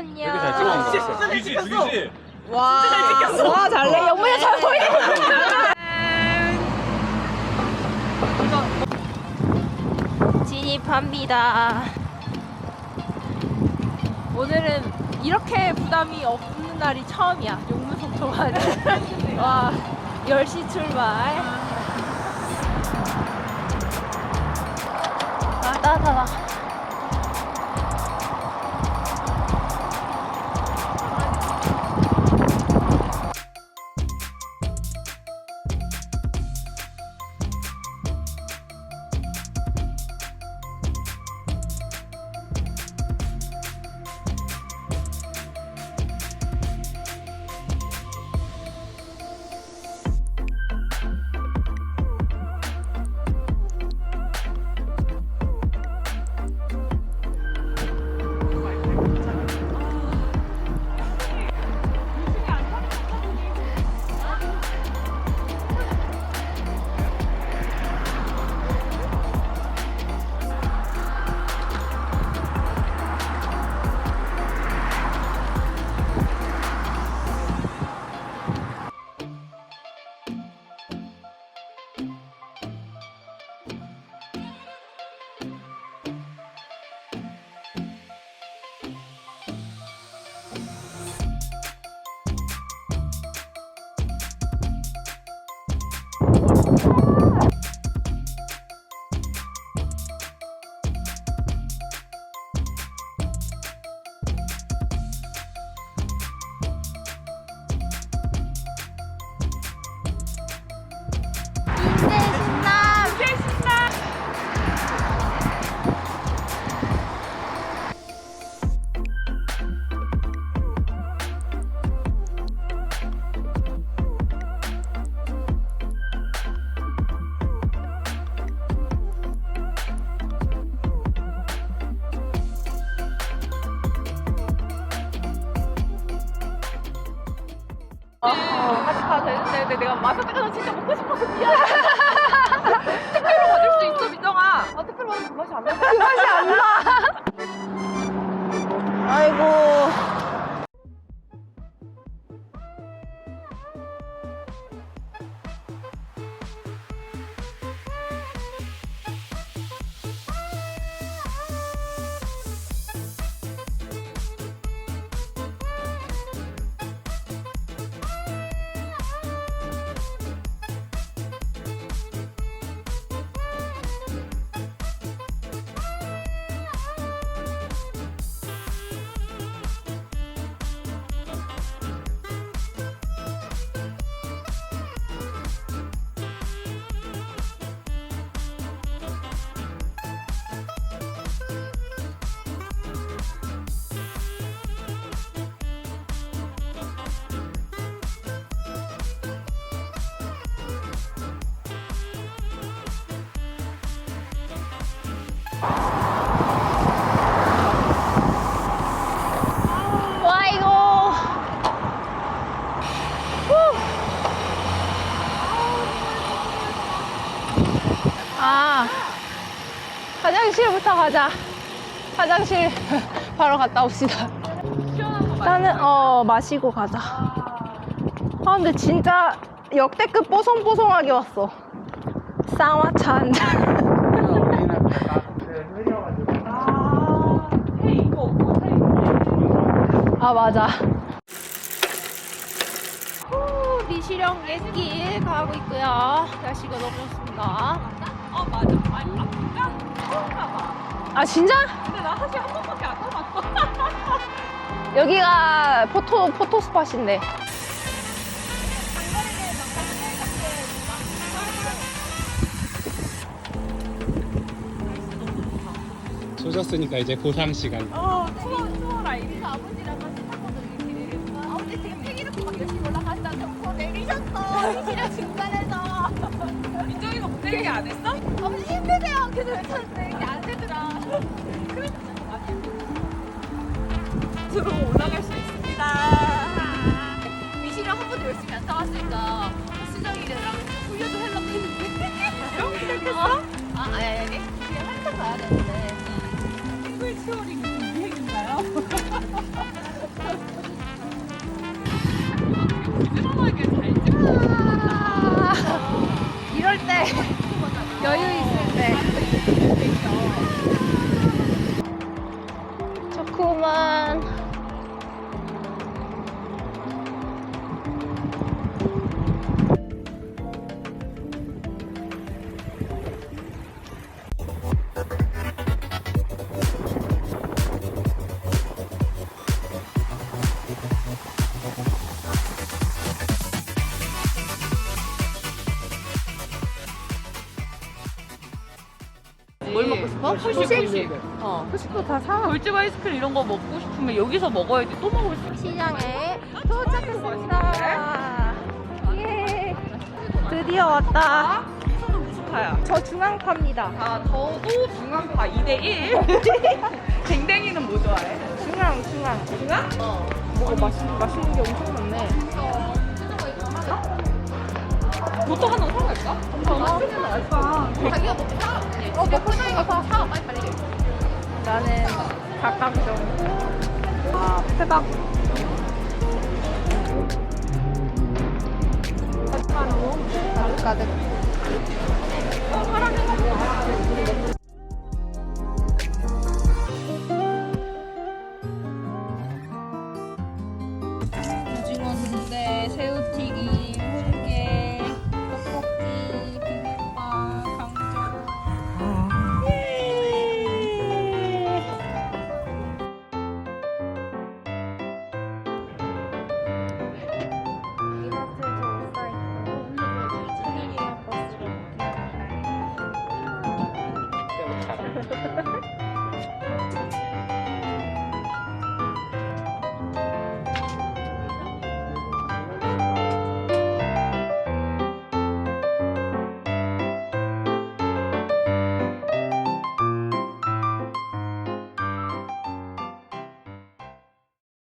안녕. 되게 잘 찍었어. 유지 유지. 와, 와 잘래. 영문이 잘 보이네. 진입합니다. 오늘은 이렇게 부담이 없는 날이 처음이야. 용문성 동안. 와, 10시 출발. 아, 따다 다. 같이 가도 되는데 내가 마사카가 진짜 먹고 싶어서 미안해 화장실부터 가자. 화장실 바로 갔다 옵시다. 나는 어 마시고 가자. 아 근데 진짜 역대급 뽀송뽀송하게 왔어. 쌍화차 한 잔. 아 맞아. 후, 미시령 옛길 가고 있고요. 날씨가 너무 좋습니다. 어 맞아. 아니 아 진짜 처음인가 봐. 아 진짜? 근데 나 사실 한 번밖에 안 타봤어. 여기가 포토 포토 스팟인데. 조졌으니까 이제 고상 시간. 어 추워 추워라 이리. 아버지랑 같이 탔거든 이 길을. 아버지 지금 세기놓고 막 열심히 올라가시다 경포 내리셨어. 이시랑 중간에서. 민정이가 못 내리게 안 했어? 아버지 힘드세요. 그래서 외쳤는데 이게 안 되더라. 뭘 먹고 싶어? 후식? 어. 후식도 다 사. 돌집 아이스크림 이런 거 먹고 싶으면 여기서 먹어야지 또 먹을 수 있어. 시장에 도착했습니다 예 드디어 왔다 이선은 무슨 파야? 저 중앙파입니다 아, 저도 중앙파 2대1. 댕댕이는 뭐 좋아해? 중앙 중앙 중앙? 뭐가 맛있는, 맛있는 게 엄청 많네 보통 하나 사갈까? 자기가 먹고 사 어, 먹고 싶은 거사 사, 빨리 빨리 나는 닭강정 아 대박. 가득 가득